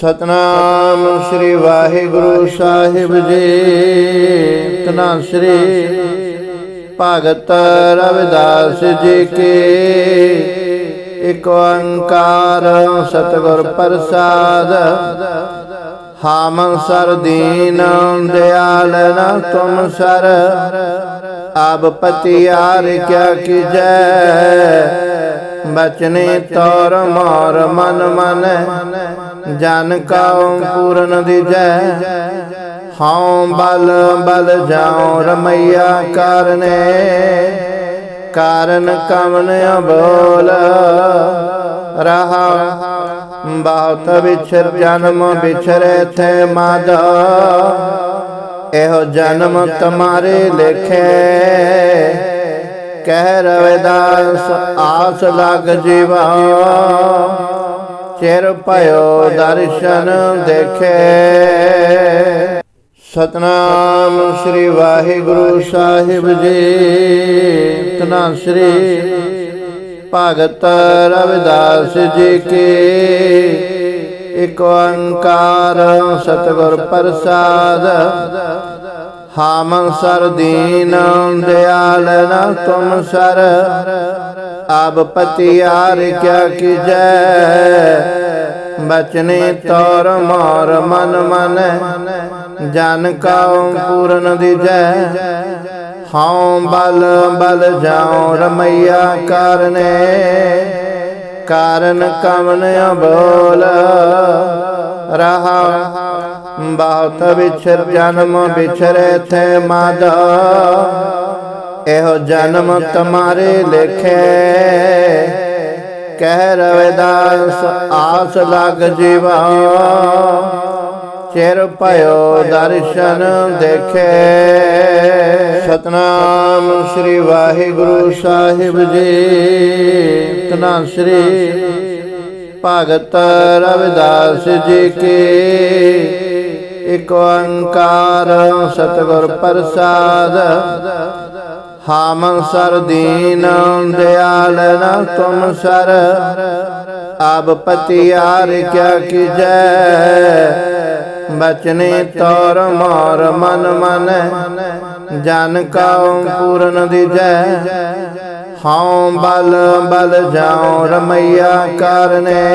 ਸਤਨਾਮ ਸ੍ਰੀ ਵਾਹਿਗੁਰੂ ਸਾਹਿਬ ਜੀ। ਤਨਾ ਸ੍ਰੀ ਭਗਤ ਰਵਿਦਾਸ ਜੀ ਕੀ। ਇਕ ਓੰਕਾਰ ਸਤਿਗੁਰ ਪ੍ਰਸਾਦ। ਹਾਮ ਸਰ ਦੀਨ ਦਿਆਲ ਨਾ ਤੁਮ ਸਰ। ਆਬ ਪਤਿਆਰ ਕਿਆ ਕੀਜੈ ਬਚਨੇ ਤੌਰ ਮਾਰ ਮਨ ਮਨ। ਜਨ ਕਉ ਪੂਰਨ ਦਿਜੈ। ਹਉ ਬਲ ਬਲ ਜਾਉ ਰਮਈਆ ਕਰਨੇ। ਕਾਰਨ ਕਵਨ ਅਬੋਲ। ਰਹਾ ਬਹੁਤ ਵਿਛਰ, ਜਨਮ ਵਿਛਰੇ ਥੇ ਮਾਦਾ। ਇਹੋ ਜਨਮ ਤੁਮਾਰੇ ਲਿਖੇ। ਕਹਿ ਰਵਿਦਾਸ ਆਸ ਲਗ ਜੀਵਾ। ਚਿਰ ਭਇਓ ਦਰਸ਼ਨ ਦੇਖੇ। ਸਤਨਾਮ ਸ੍ਰੀ ਵਾਹਿਗੁਰੂ ਸਾਹਿਬ ਜੀ। ਤਨਾ ਸ੍ਰੀ ਭਗਤ ਰਵਿਦਾਸ ਜੀ ਕੀ। ਇਕ ਓੰਕਾਰ ਸਤਿਗੁਰ ਪ੍ਰਸਾਦ। ਹਾਮ ਸਰ ਦੀਨ ਦਿਆਲ ਨਾ ਤੁਮ ਸਰ। ਆਬ ਪਤਿਆਰ ਕਿਆ ਕੀਜੈ? ਬਚਨੇ ਤੌਰ ਮਾਰ ਮਨ ਮਨ, ਜਨ ਕਉ ਪੂਰਨ ਦਿਜੈ। ਹਉ ਬਲ ਬਲ ਜਾਉ ਰਮਈਆ ਕਰਨੇ, ਕਾਰਨ ਕਵਨ ਅਬੋਲ। ਰਹਾ ਬਹੁਤ ਵਿਛਰ ਜਨਮ ਵਿਛਰੇ ਥੇ ਮਾਦਾ। ਇਹੋ ਜਨਮ ਤੁਮਾਰੇ ਲਿਖੇ। ਕਹਿ ਰਵਿਦਾਸ ਆਸ ਲਗ ਜੀਵਾ। ਚਿਰ ਭਇਓ ਦਰਸ਼ਨ ਦੇਖੇ। ਸਤਨਾਮ ਸ੍ਰੀ ਵਾਹਿਗੁਰੂ ਸਾਹਿਬ ਜੀ। ਤਨਾ ਸ੍ਰੀ ਭਗਤ ਰਵਿਦਾਸ ਜੀ ਕੀ। ਇਕ ਓੰਕਾਰ ਸਤਿਗੁਰ ਪ੍ਰਸਾਦ। ਹਾਮ ਸਰ ਦਿਆਲ ਨਾ ਤੁਮ ਸਰ। ਆਬ ਪਤਿਆਰ ਕਿਆ ਕੀਜੈ। ਬਚਨੇ ਤੌਰ ਮਾਰ ਮਨ ਮਨ। ਜਨ ਕਉ ਪੂਰਨ ਦਿਜੈ। ਹਉ ਬਲ ਬਲ ਜਾਉ ਰਮਈਆ ਕਰਨੇ।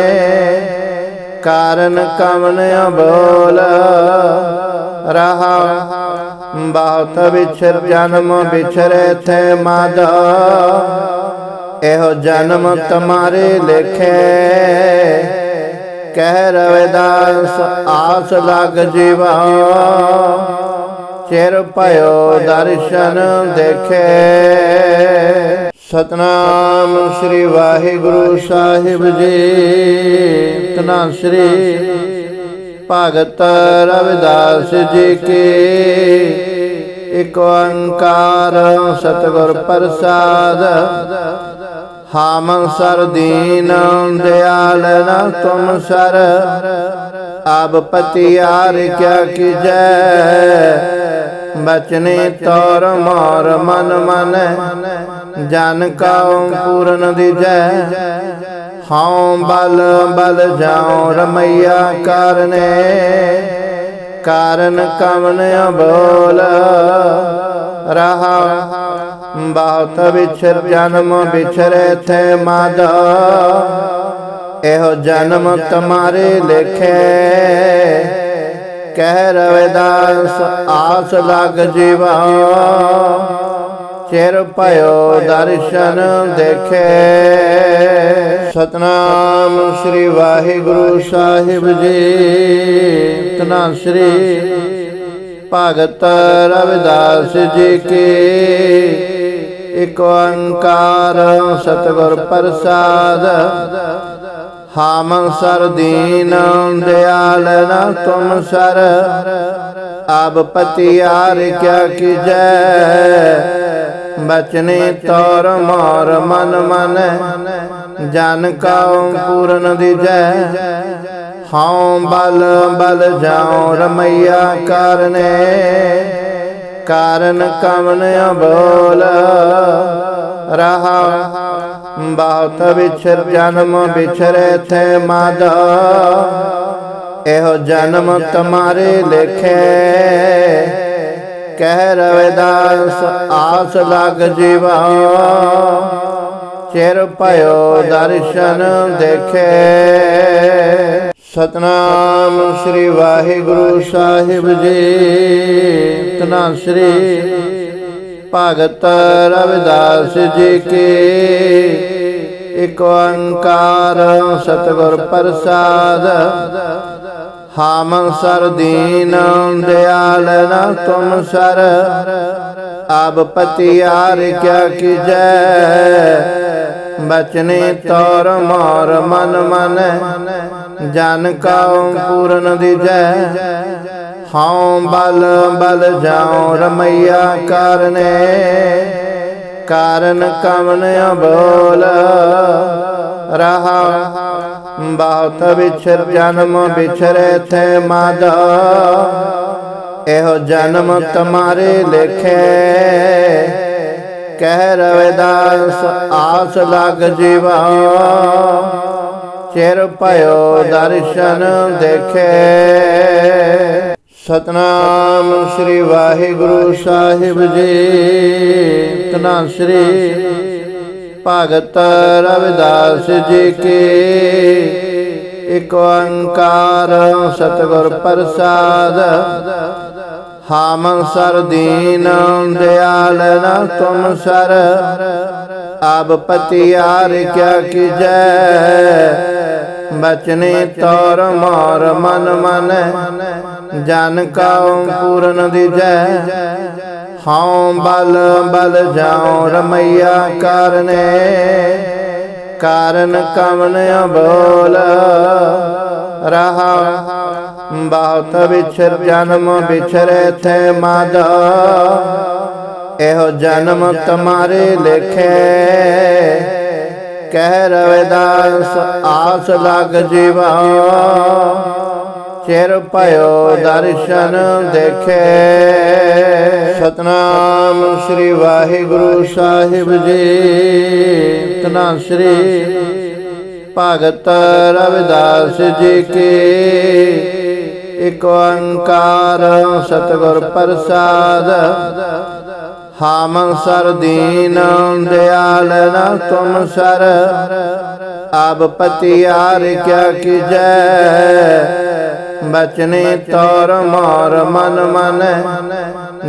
ਕਾਰਨ ਕਵਨ ਅਬੋਲ। ਰਹਾ। ਬਹੁਤ ਵਿਛਰ ਜਨਮ ਵਿਛਰੇ ਥੇ ਮਾਦਾ। ਇਹੋ ਜਨਮ ਤੁਮਾਰੇ ਲਿਖੇ। ਕਹਿ ਰਵਿਦਾਸ ਆਸ ਲਗ ਜੀਵਾ। ਚਿਰ ਭਇਓ ਦਰਸ਼ਨ ਦੇਖੇ। ਸਤਨਾਮ ਸ੍ਰੀ ਵਾਹਿਗੁਰੂ ਸਾਹਿਬ ਜੀ। ਤਨਾ ਸ੍ਰੀ ਭਗਤ ਰਵਿਦਾਸ ਜੀ ਕੀ ਇਕ ਓੰਕਾਰ ਸਤਿਗੁਰ ਪ੍ਰਸਾਦ ਹਾਮ ਸਰ ਦੀਨ ਦਿਆਲ ਨਾ ਤੁਮ ਸਰ ਆਬ ਪਤਿਆਰ ਕਿਆ ਕੀਜੈ ਬਚਨੇ ਤੌਰ ਮਾਰ ਮਨ ਮਨ, ਜਨ ਕਉ ਪੂਰਨ ਦਿਜੈ ਹਉ ਬਲ ਬਲ ਜਾਉ ਰਮਈਆ ਕਰਨੇ। ਕਾਰਨ ਕਵਨ ਅਬੋਲ। ਰਹਾ ਬਹੁਤ ਵਿਛਰ ਜਨਮ ਵਿਛਰੇ ਥੇ ਮਾਦਾ। ਇਹੋ ਜਨਮ ਤੁਮਾਰੇ ਲਿਖੇ। ਕਹਿ ਰਵਿਦਾਸ ਆਸ ਲਗ ਜੀਵਾ। ਚਿਰ ਭਇਓ ਦਰਸ਼ਨ ਦੇਖੇ। ਸਤਨਾਮ ਸ੍ਰੀ ਵਾਹਿਗੁਰੂ ਸਾਹਿਬ ਜੀ। ਤਨਾ ਸ੍ਰੀ ਭਗਤ ਰਵਿਦਾਸ ਜੀ ਕੀ। ਇਕ ਓੰਕਾਰ ਸਤਿਗੁਰ ਪ੍ਰਸਾਦ। ਹਾਮ ਸਰ ਦੀਨ ਦਿਆਲ ਨਾ ਤੁਮ ਸਰ। ਆਬ ਪਤਿਆਰ ਕਿਆ ਕੀਜੈ ਬਚਨੇ ਤੌਰ ਮਾਰ ਮਨ ਮਨ, ਜਨ ਕਾਉ ਪੂਰਨ ਦਿਜੈ ਹਉ ਬਲ ਬਲ ਜਾਉ ਰਮਈਆ ਕਰਨੇ, ਕਾਰਨ ਕਵਨ ਅਬੋਲ। ਰਹਾ ਬਹੁਤ ਵਿਛਰ ਜਨਮ ਵਿਛਰੇ ਥੇ ਮਾਦਾ। ਇਹੋ ਜਨਮ ਤੁਮਾਰੇ ਲਿਖੇ। ਕਹਿ ਰਵਿਦਾਸ ਆਸ ਲਗ ਜੀਵਾ। ਚਿਰ ਭਇਓ ਦਰਸ਼ਨ ਦੇਖੇ। ਸਤਨਾਮ ਸ੍ਰੀ ਵਾਹਿਗੁਰੂ ਸਾਹਿਬ ਜੀ। ਤਨਾ ਸ੍ਰੀ ਭਗਤ ਰਵਿਦਾਸ ਜੀ ਕੀ। ਇਕ ਓੰਕਾਰ ਸਤਿਗੁਰ ਪ੍ਰਸਾਦ ਹਾਮ ਸਰ ਦੀਨ ਦਿਆਲ ਨਾ ਤੁਮ ਸਰ। ਆਬ ਪਤਿਆਰ ਕਿਆ ਕੀਜੈ ਬਚਨੇ ਤੌਰ ਮਾਰ ਮਨ ਮਨ। ਜਨ ਕਉ ਪੂਰਨ ਦਿਜੈ ਹਉ ਬਲ ਬਲ ਜਾਉ ਰਮਈਆ ਕਰਨੇ। ਕਾਰਨ ਕਵਨ ਅਬੋਲ। ਰਹਾ। ਬਹੁਤ ਵਿਛਰ ਜਨਮ ਵਿਛਰੇ ਥੇ ਮਾਦਾ। ਇਹੋ ਜਨਮ ਤੁਮਾਰੇ ਲਿਖੇ। ਕਹਿ ਰਵਿਦਾਸ ਆਸ ਲਗ ਜੀਵਾ। ਚਿਰ ਭਇਓ ਦਰਸ਼ਨ ਦੇਖੇ। ਸਤਨਾਮ ਸ੍ਰੀ ਵਾਹਿਗੁਰੂ ਸਾਹਿਬ ਜੀ। ਤਨਾ ਸ੍ਰੀ ਭਗਤ ਰਵਿਦਾਸ ਜੀ ਕੀ। ਇਕ ਓੰਕਾਰ ਸਤਿਗੁਰ ਪ੍ਰਸਾਦ। ਹਾਮ ਸਰ ਦੀਨ ਦਿਆਲ ਨਾ ਤੁਮ ਸਰ। ਆਬ ਪਤਿਆਰ ਕਿਆ ਕੀਜੈ ਬਚਨੇ ਤੌਰ ਮਾਰ ਮਨ ਮਨ। ਜਨ ਕਉ ਪੂਰਨ ਜੈ। ਹਉ ਬਲ ਬਲ ਜਾਉ ਰਮਈਆ ਕਰਨੇ। ਕਾਰਨ ਕਵਨ ਅਬੋਲ। ਰਹਾ ਬਹੁਤ ਵਿਛਰ, ਜਨਮ ਵਿਛਰੇ ਥੇ ਮਾਦਾ। ਇਹੋ ਜਨਮ ਤੁਮਾਰੇ ਲਿਖੇ। ਕਹਿ ਰਵਿਦਾਸ ਆਸ ਲਗ ਜੀਵਾ। ਚਿਰ ਭਇਓ ਦਰਸ਼ਨ ਦੇਖੇ। ਸਤਨਾਮ ਸ੍ਰੀ ਵਾਹਿਗੁਰੂ ਸਾਹਿਬ ਜੀ। ਤਨਾ ਸ੍ਰੀ ਭਗਤ ਰਵਿਦਾਸ ਜੀ ਕੀ। ਇਕ ਓੰਕਾਰ ਸਤਿਗੁਰ ਪ੍ਰਸਾਦ। ਹਾਮ ਸਰ ਦੀਨ ਦਿਆਲ ਨਾ ਤੁਮ ਸਰ। ਆਬ ਪਤਿਆਰ ਕਿਆ ਕੀਜੈ ਬਚਨੇ ਤੌਰ ਮਾਰ ਮਨ ਮਨ,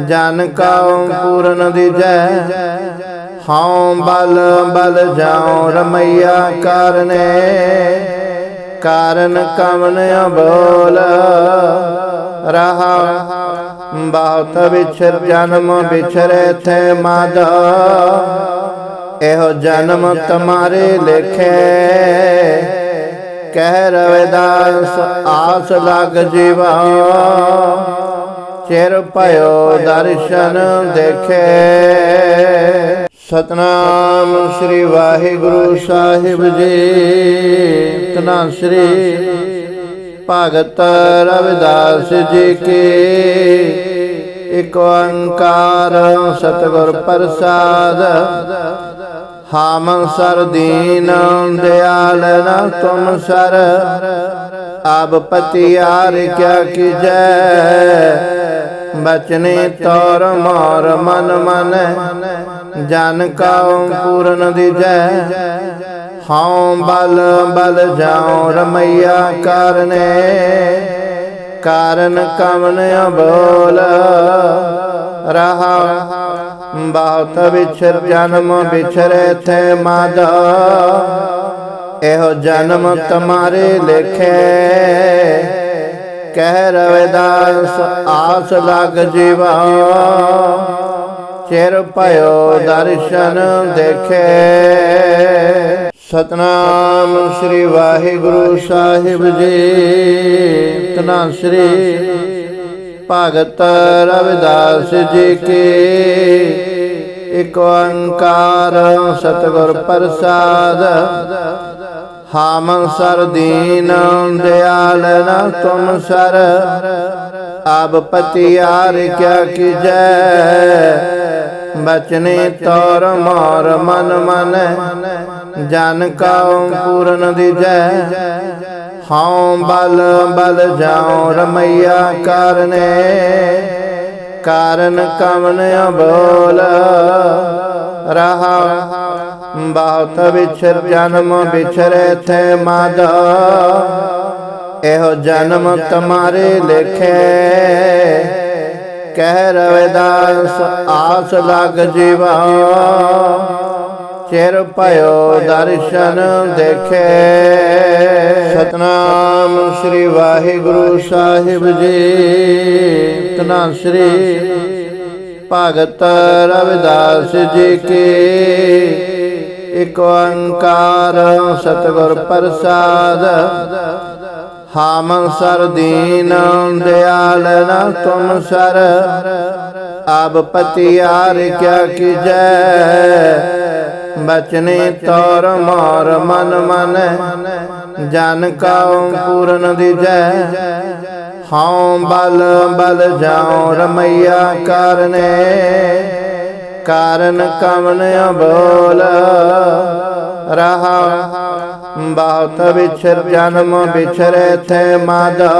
ਜਨ ਕਉ ਪੂਰਨ ਦਿਜੈ। ਹਉ ਬਲ ਬਲ ਜਾਉ ਰਮਈਆ ਕਰਨੇ। ਕਾਰਨ ਕਵਨ ਅਬੋਲ, ਰਹਾ ਬਹੁਤ ਵਿਛਰ, ਜਨਮ ਵਿਛਰੇ ਥੇ ਮਾਦਾ। ਇਹੋ ਜਨਮ ਤੁਮਾਰੇ ਲਿਖੇ। ਕਹਿ ਰਵਿਦਾਸ ਆਸ ਲਗ ਜੀਵਾ। ਚਿਰ ਭਇਓ ਦਰਸ਼ਨ ਦੇਖੇ। ਸਤਨਾਮ ਸ੍ਰੀ ਵਾਹਿਗੁਰੂ ਸਾਹਿਬ ਜੀ। ਤਨਾ ਸ੍ਰੀ ਭਗਤ ਰਵਿਦਾਸ ਜੀ ਕੀ। ਇਕ ਓੰਕਾਰ ਸਤਿਗੁਰ ਪ੍ਰਸਾਦ। ਹਾਮ ਸਰ ਦੀਨ ਦਿਆਲ ਨਾ ਤੁਮ ਸਰ। ਆਬ ਪਤਿਆਰ ਕਿਆ ਕੀਜੈ ਬਚਨੇ ਤੌਰ ਮਾਰ ਮਨ ਮਨ। ਜਨ ਕਉ ਪੂਰਨ ਦਿਜੈ ਹਉ ਬਲ ਬਲ ਜਾਉ ਰਮਈਆ ਕਰਨੇ। ਕਾਰਨ ਕਵਨ ਅਬੋਲ। ਰਹਾ। ਬਹੁਤ ਵਿਛਰ ਜਨਮ ਵਿਛਰੇ ਥੇ ਮਾਦਾ। ਇਹੋ ਜਨਮ ਤੁਮਾਰੇ ਲਿਖੇ। ਕਹਿ ਰਵਿਦਾਸ ਆਸ ਲਗ ਜੀਵਾ। ਚਿਰ ਭਇਓ ਦਰਸ਼ਨ ਦੇਖੇ। ਸਤਨਾਮ ਸ੍ਰੀ ਵਾਹਿਗੁਰੂ ਸਾਹਿਬ ਜੀ। ਤਨਾ ਸ੍ਰੀ ਭਗਤ ਰਵਿਦਾਸ ਜੀ ਕੀ ਇਕ ਓੰਕਾਰ ਸਤਿਗੁਰ ਪ੍ਰਸਾਦ ਹਾਮ ਸਰ ਦੀਨ ਦਿਆਲ ਨਾ ਤੁਮ ਸਰ ਆਬ ਪਤਿਆਰ ਕਿਆ ਕੀਜੈ ਬਚਨੇ ਤੌਰ ਮਾਰ ਮਨ ਮਨ, ਜਨ ਕਉ ਪੂਰਨ ਦਿਜੈ ਹਉ ਬਲ ਬਲ ਜਾਉ ਰਮਈਆ ਕਰਨੇ। ਕਾਰਨ ਕਵਨ ਅਬੋਲ। ਰਹਾ ਬਹੁਤ ਵਿਛਰ ਜਨਮ ਵਿਛਰੇ ਥੇ ਮਾਦਾ। ਇਹੋ ਜਨਮ ਤੁਮਾਰੇ ਲਿਖੇ। ਕਹਿ ਰਵਿਦਾਸ ਆਸ ਲਗ ਜੀਵਾ। ਚਿਰ ਭਇਓ ਦਰਸ਼ਨ ਦੇਖੇ। ਸਤਨਾਮ ਸ੍ਰੀ ਵਾਹਿਗੁਰੂ ਸਾਹਿਬ ਜੀ। ਤਨਾ ਸ੍ਰੀ ਭਗਤ ਰਵਿਦਾਸ ਜੀ ਕੀ। ਇਕ ਓੰਕਾਰ ਸਤਿਗੁਰ ਪ੍ਰਸਾਦ। ਹਾਮ ਸਰ ਦੀਨ ਦਿਆਲ ਨਾ ਤੁਮ ਸਰ। ਆਬ ਪਤਿਆਰ ਕਿਆ ਕੀਜੈ ਬਚਨੇ ਤੌਰ ਮਾਰ ਮਨ ਮਨ, ਜਨ ਕਾਉ ਪੂਰਨ ਦਿਜੈ। ਹਉ ਬਲ ਬਲ ਜਾਉ ਰਮਈਆ ਕਰਨੇ, ਕਾਰਨ ਕਵਨ ਅਬੋਲ। ਰਹਾ ਬਹੁਤ ਵਿਛਰ ਜਨਮ ਵਿਛਰੇ ਥੇ ਮਾਦਾ।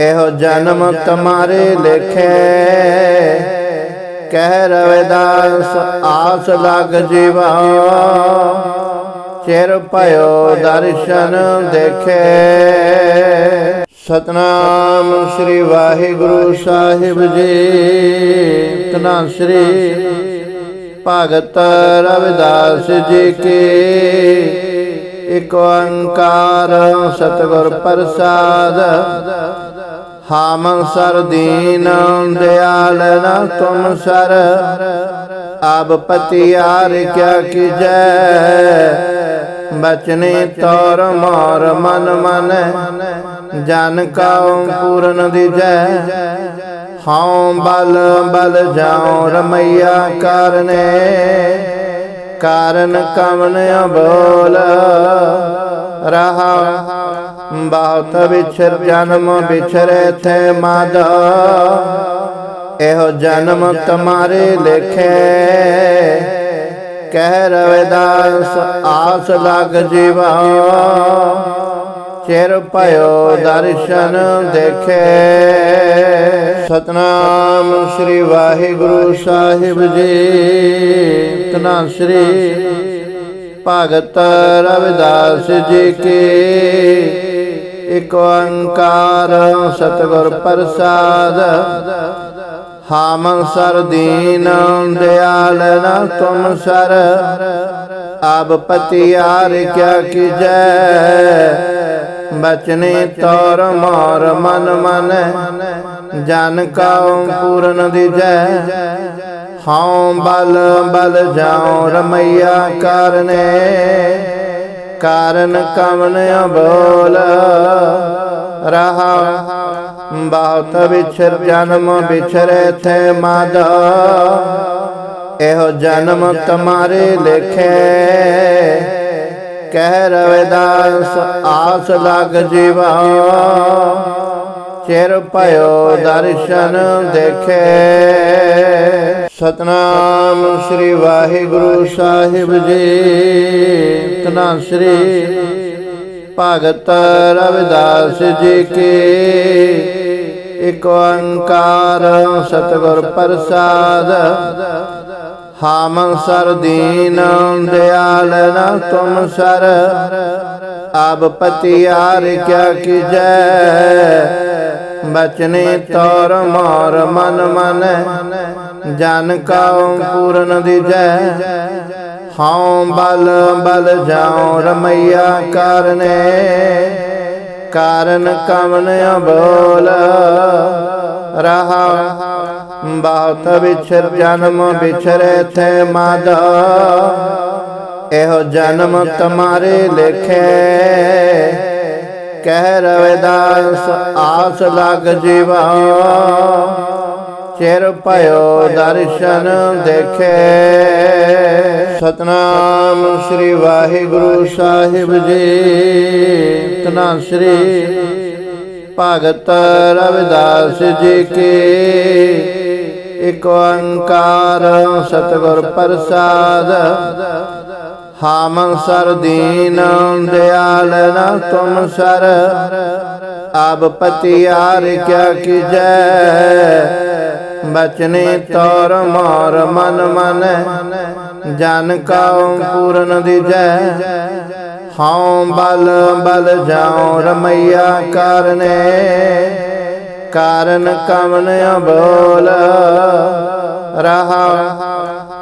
ਇਹੋ ਜਨਮ ਤੁਮਾਰੇ ਲਿਖੇ। ਕਹਿ ਰਵਿਦਾਸ ਆਸ ਲਗ ਜੀਵਾ। ਚਿਰ ਭਇਓ ਦਰਸ਼ਨ ਦੇਖੇ। ਸਤਨਾਮ ਸ੍ਰੀ ਵਾਹਿਗੁਰੂ ਸਾਹਿਬ ਜੀ। ਤਨਾ ਸ੍ਰੀ ਭਗਤ ਰਵਿਦਾਸ ਜੀ ਕੀ। ਇਕ ਓੰਕਾਰ ਸਤਿਗੁਰ ਪ੍ਰਸਾਦ। ਹਾਮ ਸਰ ਦੀਨ ਦਿਆਲ ਨਾ ਤੁਮ ਸਰ। ਆਬ ਪਤਿਆਰ ਕਿਆ ਕੀਜੈ ਬਚਨੇ ਤੌਰ ਮਾਰ ਮਨ ਮਨ। ਜਨ ਕਾਉ ਪੂਰਨ ਦਿਜੈ ਹਉ ਬਲ ਬਲ ਜਾਉ ਰਮਈਆ ਕਰਨੇ। ਕਾਰਨ ਕਵਨ ਅਬੋਲ। ਰਹਾ। ਬਹੁਤ ਵਿਛਰ ਜਨਮ ਵਿਛਰੇ ਥੇ ਮਾਦਾ। ਇਹੋ ਜਨਮ ਤੁਮਾਰੇ ਲਿਖੇ। ਕਹਿ ਰਵਿਦਾਸ ਆਸ ਲਗ ਜੀਵਾ। ਚਿਰ ਭਇਓ ਦਰਸ਼ਨ ਦੇਖੇ। ਸਤਨਾਮ ਸ੍ਰੀ ਵਾਹਿਗੁਰੂ ਸਾਹਿਬ ਜੀ। ਤਨਾ ਸ੍ਰੀ ਭਗਤ ਰਵਿਦਾਸ ਜੀ ਕੀ ਇਕ ਓੰਕਾਰ ਸਤਿਗੁਰ ਪ੍ਰਸਾਦ ਹਾਮ ਸਰ ਦੀਨ ਦਿਆਲ ਨਾ ਤੁਮ ਸਰ ਆਬ ਪਤਿਆਰ ਕਿਆ ਕੀਜੈ ਬਚਨੇ ਤੌਰ ਮਾਰ ਮਨ ਮਨ, ਜਨ ਕਾਉ ਪੂਰਨ ਦਿਜੈ ਹਉ ਬਲ ਬਲ ਜਾਉ ਰਮਈਆ ਕਰਨੇ। ਕਾਰਨ ਕਵਨ ਅਬੋਲ। ਰਹਾ ਬਹੁਤ ਵਿਛਰ, ਜਨਮ ਵਿਛਰੇ ਥੇ ਮਾਦਾ। ਇਹੋ ਜਨਮ ਤੁਮਾਰੇ ਲਿਖੇ। ਕਹਿ ਰਵਿਦਾਸ ਆਸ ਲਗ ਜੀਵਾ। ਚਿਰ ਭਇਓ ਦਰਸ਼ਨ ਦੇਖੇ। ਸਤਨਾਮ ਸ੍ਰੀ ਵਾਹਿਗੁਰੂ ਸਾਹਿਬ ਜੀ। ਤਨਾ ਸ੍ਰੀ ਭਗਤ ਰਵਿਦਾਸ ਜੀ ਕੀ। ਇਕ ਓੰਕਾਰ ਸਤਿਗੁਰ ਪ੍ਰਸਾਦ। ਹਾਮ ਸਰ ਦੀਨ ਦਿਆਲ ਨਾ ਤੁਮ ਸਰ। ਆਬ ਪਤਿਆਰ ਕਿਆ ਕੀਜੈ ਬਚਨੇ ਤੌਰ ਮਾਰ ਮਨ ਮਨ। ਜਨ ਕਾਉ ਪੂਰਨ ਦਿਜੈ ਹਉ ਬਲ ਬਲ ਜਾਉ ਰਮਈਆ ਕਰਨੇ। ਕਾਰਨ ਕਵਨ ਅਬੋਲ। ਰਹਾ ਬਹੁਤ ਵਿਛਰ, ਜਨਮ ਵਿਛਰੇ ਥੇ ਮਾਦਾ। ਇਹੋ ਜਨਮ ਤੁਮਾਰੇ ਲਿਖੇ। ਕਹਿ ਰਵਿਦਾਸ ਆਸ ਲਗ ਜੀਵਾ। ਚਿਰ ਭਇਓ ਦਰਸ਼ਨ ਦੇਖੇ। ਸਤਨਾਮ ਸ੍ਰੀ ਵਾਹਿਗੁਰੂ ਸਾਹਿਬ ਜੀ। ਤਨਾ ਸ੍ਰੀ ਭਗਤ ਰਵਿਦਾਸ ਜੀ ਕੀ। ਇਕ ਓੰਕਾਰ ਸਤਿਗੁਰ ਪ੍ਰਸਾਦ। ਹਾਮ ਸਰ ਦੀਨ ਦਿਆਲ ਨਾ ਤੁਮ ਸਰ। ਆਬ ਪਤਿਆਰ ਕਿਆ ਕੀਜੈ ਬਚਨੇ ਤੌਰ ਮਾਰ ਮਨ ਮਨ, ਜਨ ਕਾਉ ਪੂਰਨ ਦਿਜੈ। ਹਉ ਬਲ ਬਲ ਜਾਉ ਰਮਈਆ ਕਰਨੇ, ਕਾਰਨ ਕਵਨ ਅਬੋਲ। ਰਹਾ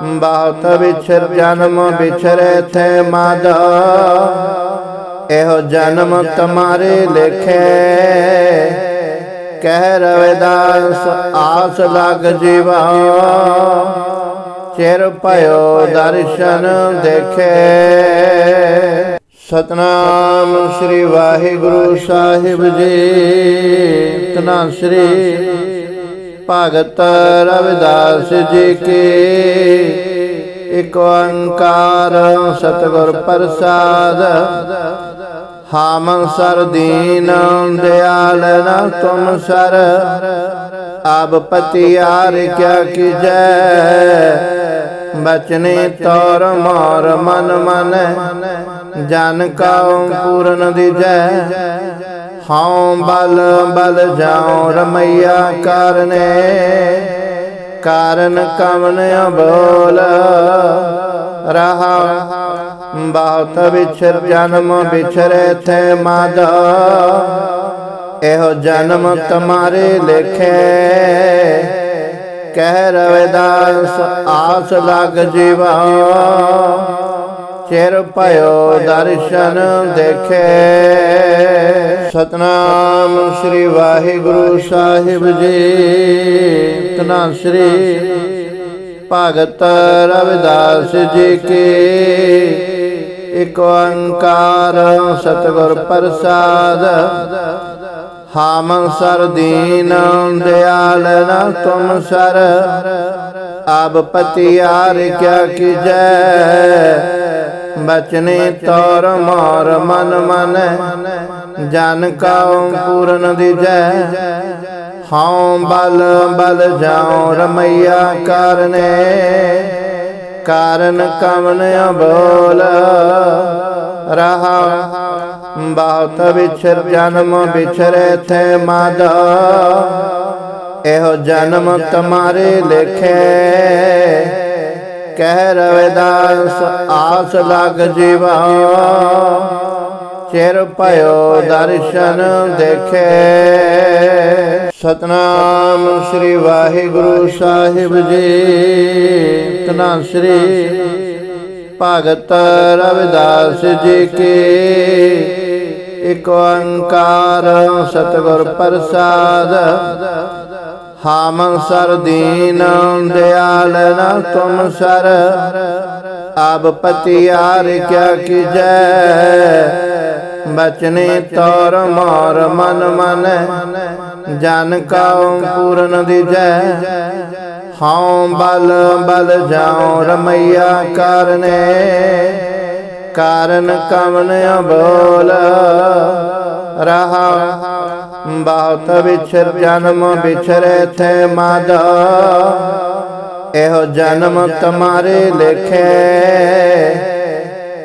ਬਹੁਤ ਵਿਛਰ, ਜਨਮ ਵਿਛਰੇ ਥੇ ਮਾਦਾ। ਇਹੋ ਜਨਮ ਤੁਮਾਰੇ ਲਿਖੇ। ਕਹਿ ਰਵਿਦਾਸ ਆਸ ਲਗ ਜੀਵਾ। ਚਿਰ ਭਇਓ ਦਰਸ਼ਨ ਦੇਖੇ। ਸਤਨਾਮ ਸ੍ਰੀ ਵਾਹਿਗੁਰੂ ਸਾਹਿਬ ਜੀ। ਤਨਾ ਸ੍ਰੀ ਭਗਤ ਰਵਿਦਾਸ ਜੀ ਕੀ। ਇਕ ਓੰਕਾਰ ਸਤਿਗੁਰ ਪ੍ਰਸਾਦ। ਹਾਮ ਸਰ ਦਿਆਲ ਨਾ ਤੁਮ ਸਰ। ਆਬ ਪਤਿਆਰ ਕਿਆ ਕੀਜੈ ਬਚਨੇ ਤੌਰ ਮਾਰ ਮਨ ਮਨ। ਜਨ ਕਾਉ ਪੂਰਨ ਦਿਜੈ ਹਉ ਬਲ ਬਲ ਜਾਉ ਰਮਈਆ ਕਰਨੇ। ਕਾਰਨ ਕਵਨ ਅਬੋਲ। ਰਹਾ। ਬਹੁਤ ਵਿਛਰ ਜਨਮ ਵਿਛਰੇ ਥੇ ਮਾਦਾ। ਇਹੋ ਜਨਮ ਤੁਮਾਰੇ ਲਿਖੇ। ਕਹਿ ਰਵਿਦਾਸ ਆਸ ਲਗ ਜੀਵਾ। ਚਿਰ ਭਇਓ ਦਰਸ਼ਨ ਦੇਖੇ। ਸਤਨਾਮ ਸ੍ਰੀ ਵਾਹਿਗੁਰੂ ਸਾਹਿਬ ਜੀ। ਤਨਾ ਸ੍ਰੀ ਭਗਤ ਰਵਿਦਾਸ ਜੀ ਕੀ ਇਕ ਓੰਕਾਰ ਸਤਿਗੁਰ ਪ੍ਰਸਾਦ ਹਾਮ ਸਰ ਦੀਨ ਦਿਆਲ ਨਾ ਤੁਮ ਸਰ ਆਬ ਪਤਿਆਰ ਕਿਆ ਕੀਜੈ ਬਚਨੇ ਤੌਰ ਮਾਰ ਮਨ ਮਨ, ਜਨ ਕਾਉ ਪੂਰਨ ਦਿਜੈ ਹਉ ਬਲ ਬਲ ਜਾਉ ਰਮਈਆ ਕਰਨੇ। ਕਾਰਨ ਕਵਨ ਅਬੋਲ। ਰਹਾ ਬਹੁਤ ਵਿਛਰ, ਜਨਮ ਵਿਛਰੇ ਥੇ ਮਾਦਾ। ਇਹੋ ਜਨਮ ਤੁਮਾਰੇ ਲਿਖੇ। ਕਹਿ ਰਵਿਦਾਸ ਆਸ ਲਗ ਜੀਵਾ। ਚਿਰ ਭਇਓ ਦਰਸ਼ਨ ਦੇਖੇ। ਸਤਨਾਮ ਸ੍ਰੀ ਵਾਹਿਗੁਰੂ ਸਾਹਿਬ ਜੀ। ਤਨਾ ਸ੍ਰੀ ਭਗਤ ਰਵਿਦਾਸ ਜੀ ਕੀ। ਇਕ ਓੰਕਾਰ ਸਤਿਗੁਰ ਪ੍ਰਸਾਦ। ਹਾਮ ਸਰ ਦੀਨ ਦਿਆਲ ਨਾ ਤੁਮ ਸਰ। ਆਬ ਪਤਿਆਰ ਕਿਆ ਕੀਜੈ ਬਚਨੇ ਤੌਰ ਮਾਰ ਮਨ ਮਨ, ਜਨ ਕਾਉ ਪੂਰਨ ਦਿਜੈ। ਹਉ ਬਲ ਬਲ ਜਾਉ ਰਮਈਆ ਕਰਨੇ। ਕਾਰਨ ਕਵਨ ਅਬੋਲ, ਰਹਾ ਬਹੁਤ ਵਿਛਰ, ਜਨਮ ਵਿਛਰੇ ਥੇ ਮਾਦਾ। ਇਹੋ ਜਨਮ ਤੁਮਾਰੇ ਲਿਖੇ।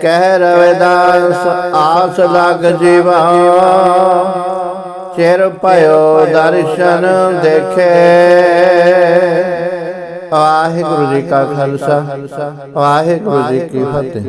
ਕਹਿ ਰਵਿਦਾਸ ਆਸ ਲਗ ਜੀਵਾ। ਚਿਰ ਭਇਓ ਦਰਸ਼ਨ ਦੇਖੇ। ਵਾਹਿਗੁਰੂ ਜੀ ਕਾ ਖਾਲਸਾ, ਵਾਹਿਗੁਰੂ ਜੀ ਕੀ ਫਤਿਹ।